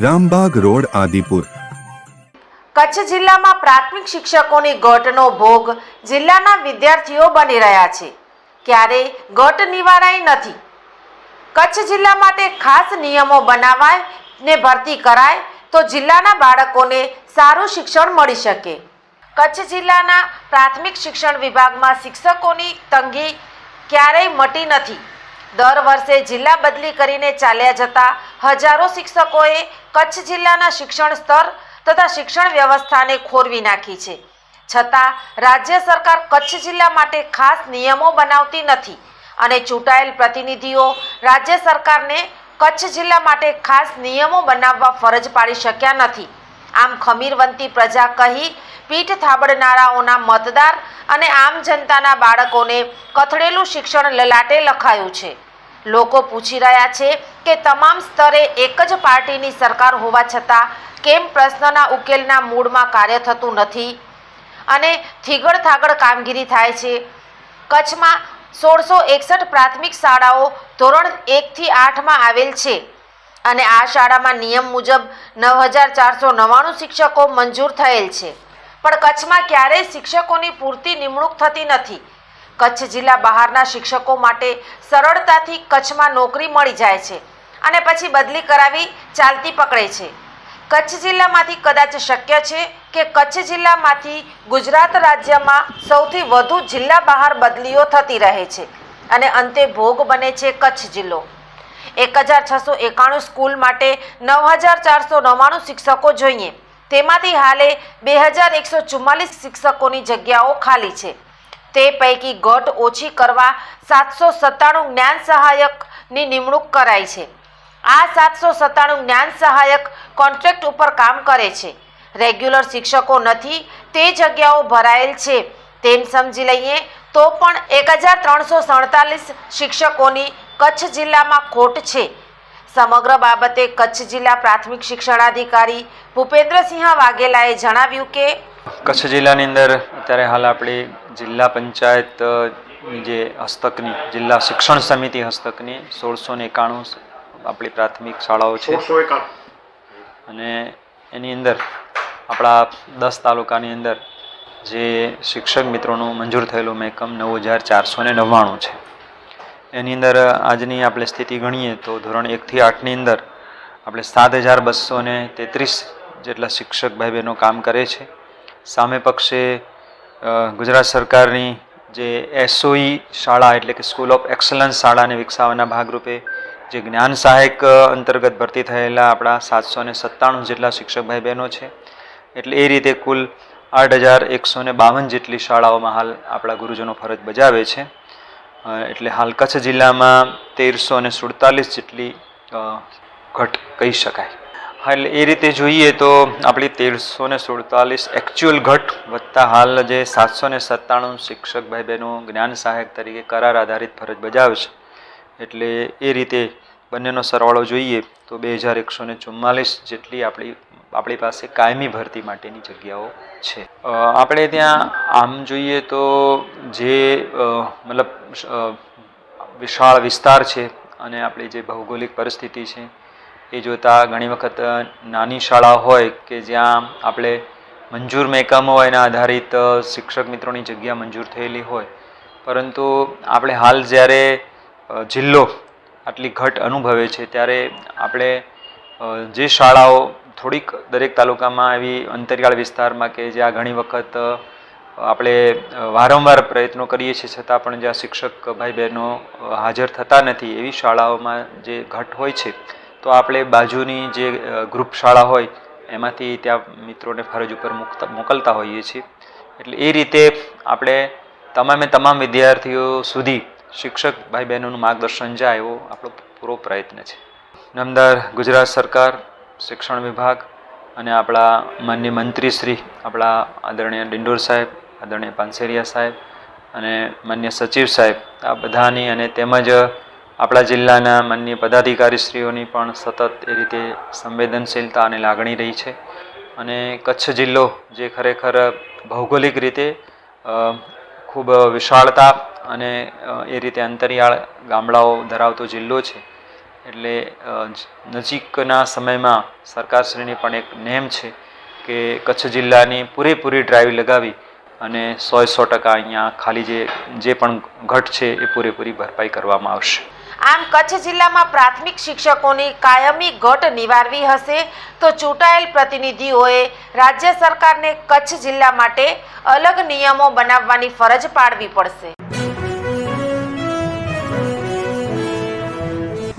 Rambagh road, Adipur. Kutch જિલ્લામાં પ્રાથમિક શિક્ષકોની ગટનો ભોગ જિલ્લાના વિદ્યાર્થીઓ બની રહ્યા છે. ક્યારેય ગટ નિવારાય નથી. કચ્છ જિલ્લા માટે ખાસ નિયમો બનાવાય ને ભરતી કરાય તો જિલ્લાના બાળકોને સારું શિક્ષણ મળી શકે. કચ્છ જિલ્લાના પ્રાથમિક શિક્ષણ વિભાગમાં શિક્ષકોની તંગી ક્યારેય મટી નથી. દર વર્ષે જિલ્લા બદલી કરીને ચાલ્યા જતા હજારો શિક્ષકોએ કચ્છ જિલ્લાના શિક્ષણ સ્તર તથા શિક્ષણ વ્યવસ્થાને ખોરવી નાખી છે. છતાં, રાજ્ય સરકાર કચ્છ જિલ્લા માટે ખાસ નિયમો બનાવતી નથી અને ચૂંટાયેલ પ્રતિનિધિઓ રાજ્ય સરકારને કચ્છ જિલ્લા માટે ખાસ નિયમો બનાવવા ફરજ પાડી શક્યા નથી. આમ ખમીરવંતી પ્રજા કહી પીઠ થાબડનારાઓના મતદાર અને આમ જનતાના બાળકોને કથળેલું શિક્ષણ લલાટે લખાયું છે. લોકો પૂછી રહ્યા છે કે તમામ સ્તરે એક જ પાર્ટીની સરકાર હોવા છતાં કેમ પ્રશ્નના ઉકેલના મૂળમાં કાર્ય થતું નથી? અને થીગડ થાગડ કામગીરી થાય છે. કચ્છમાં સોળસો એકસઠ પ્રાથમિક શાળાઓ ધોરણ એકથી આઠમાં આવેલ છે. અને આ શાળામાં નિયમ મુજબ નવ હજાર ચારસો નવ્વાણું શિક્ષકો મંજૂર થયેલ છે. પણ કચ્છમાં ક્યારેય શિક્ષકોની પૂરતી નિમણૂક થતી નથી. કચ્છ જિલ્લા બહારના શિક્ષકો માટે સરળતાથી કચ્છમાં નોકરી મળી જાય છે અને પછી બદલી કરાવી ચાલતી પકડે છે. કચ્છ જિલ્લામાંથી કદાચ શક્ય છે કે કચ્છ જિલ્લામાંથી ગુજરાત રાજ્યમાં સૌથી વધુ જિલ્લા બહાર બદલીઓ થતી રહે છે અને અંતે ભોગ બને છે કચ્છ જિલ્લો. એક હજાર છસો એકાણું સ્કૂલ માટે નવ હજાર ચારસો નવ્વાણું શિક્ષકો જોઈએ. તેમાંથી હાલે બે હજાર એકસો ચુમ્માલીસ શિક્ષકોની જગ્યાઓ ખાલી છે. તે પૈકી ઘટ ઓછી કરવા સાતસો સત્તાણું જ્ઞાન સહાયકની નિમણૂક કરાઈ છે. આ સાતસો સત્તાણું જ્ઞાન સહાયક કોન્ટ્રાક્ટ ઉપર કામ કરે છે. રેગ્યુલર શિક્ષકો નથી, તે જગ્યાઓ ભરાયેલ છે. તેમ સમજી લઈએ તો પણ એક હજાર ત્રણસો સડતાલીસ શિક્ષકોની કચ્છ જિલ્લામાં ખોટ છે. સમગ્ર બાબતે કચ્છ જિલ્લા પ્રાથમિક શિક્ષણાધિકારી ભૂપેન્દ્રસિંહ વાઘેલાએ જણાવ્યું કે કચ્છ જિલ્લાની અંદર અત્યારે હાલ આપણી જિલ્લા પંચાયત જે હસ્તકની જિલ્લા શિક્ષણ સમિતિ હસ્તકની સોળસો ને એકાણું આપણી પ્રાથમિક શાળાઓ છે. અને એની અંદર આપણા દસ તાલુકાની અંદર જે શિક્ષક મિત્રોનું મંજૂર થયેલું મેકમ નવ હજાર ચારસો ને નવ્વાણું છે. એની અંદર આજની આપણે સ્થિતિ ગણીએ તો ધોરણ એકથી આઠની અંદર આપણે સાત હજાર બસો ને તેત્રીસ જેટલા શિક્ષક ભાઈ બહેનો કામ કરે છે. સામે પક્ષે ગુજરાત સરકારની જે એસઓઈ શાળા એટલે કે સ્કૂલ ઓફ એક્સલન્સ શાળાને વિકસાવવાના ભાગરૂપે જે જ્ઞાન સહાયક અંતર્ગત ભરતી થયેલા આપણા સાતસો ને સત્તાણું જેટલા શિક્ષક ભાઈ બહેનો છે. એટલે એ રીતે કુલ આઠ હજાર એકસો ને બાવન જેટલી શાળાઓમાં હાલ આપણા ગુરુજનો ફરજ બજાવે છે. એટલે હાલ કચ્છ જિલ્લામાં તેરસો ને સુડતાલીસ જેટલી ઘટ કહી શકાય. એટલે એ રીતે જોઈએ તો આપણી તેરસો ને સુડતાલીસ એકચ્યુઅલ ઘટ વધતા હાલ જે સાતસો ને સત્તાણું શિક્ષક ભાઈ બહેનો જ્ઞાન સહાયક તરીકે કરાર આધારિત ફરજ બજાવશે એટલે એ રીતે બંનેનો સરવાળો જોઈએ તો બે હજાર એકસો ને ચુમ્માલીસ જેટલી આપણી આપણી પાસે કાયમી ભરતી માટેની જગ્યાઓ છે. આપણે ત્યાં આમ જોઈએ તો જે મતલબ વિશાળ વિસ્તાર છે અને આપણી જે ભૌગોલિક પરિસ્થિતિ છે, એ જોતાં ઘણી વખત નાની શાળા હોય કે જ્યાં આપણે મંજૂર મહેકમો એના આધારિત શિક્ષક મિત્રોની જગ્યા મંજૂર થયેલી હોય. પરંતુ આપણે હાલ જ્યારે જિલ્લો આટલી ઘટ અનુભવે છે, ત્યારે આપણે જે શાળાઓ થોડીક દરેક તાલુકામાં એવી અંતરિયાળ વિસ્તારમાં કે જ્યાં ઘણી વખત આપણે વારંવાર પ્રયત્નો કરીએ છીએ, છતાં પણ જ્યાં શિક્ષક ભાઈ બહેનો હાજર થતા નથી એવી શાળાઓમાં જે ઘટ હોય છે, તો આપણે બાજુની જે ગ્રુપ શાળા હોય, એમાંથી ત્યાં મિત્રોને ફરજ ઉપર મોકલતા હોઈએ છીએ. એટલે એ રીતે આપણે તમામે તમામ વિદ્યાર્થીઓ સુધી શિક્ષક ભાઈ બહેનોનું માર્ગદર્શન જાય એવો આપણો પૂરો પ્રયત્ન છે. નામદાર ગુજરાત સરકાર, શિક્ષણ વિભાગ અને આપણા માન્ય મંત્રી શ્રી, આપણા આદરણીય ડિંડોર સાહેબ આદરણીય પાનસેરિયા સાહેબ અને માન્ય સચિવ સાહેબ, આ બધાની અને તેમજ આપણા જિલ્લાના માન્ય પદાધિકારીશ્રીઓની પણ સતત એ રીતે સંવેદનશીલતા અને લાગણી રહી છે. અને કચ્છ જિલ્લો જે ખરેખર ભૌગોલિક રીતે ખૂબ વિશાળતા અને એ રીતે અંતરિયાળ ગામડાઓ ધરાવતો જિલ્લો છે. એટલે નજીકના સમયમાં સરકારશ્રીની પણ એક નેમ છે કે કચ્છ જિલ્લાની પૂરેપૂરી ડ્રાઈવ લગાવી અને સો સો ટકા અહીંયા ખાલી જે જે પણ ઘટ છે એ પૂરેપૂરી ભરપાઈ કરવામાં આવશે. આમ કચ્છ જિલ્લામાં પ્રાથમિક શિક્ષકોની કાયમી ઘટ નિવારવી હશે તો ચૂંટાયેલ પ્રતિનિધિઓએ રાજ્ય સરકારને કચ્છ જિલ્લા માટે અલગ નિયમો બનાવવાની ફરજ પાડવી પડશે.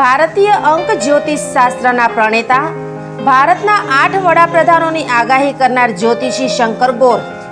ભારતીય અંક જ્યોતિષ શાસ્ત્રના પ્રણેતા ભારતના આઠ વડાપ્રધાનોની આગાહી કરનાર જ્યોતિષી શંકર ગોર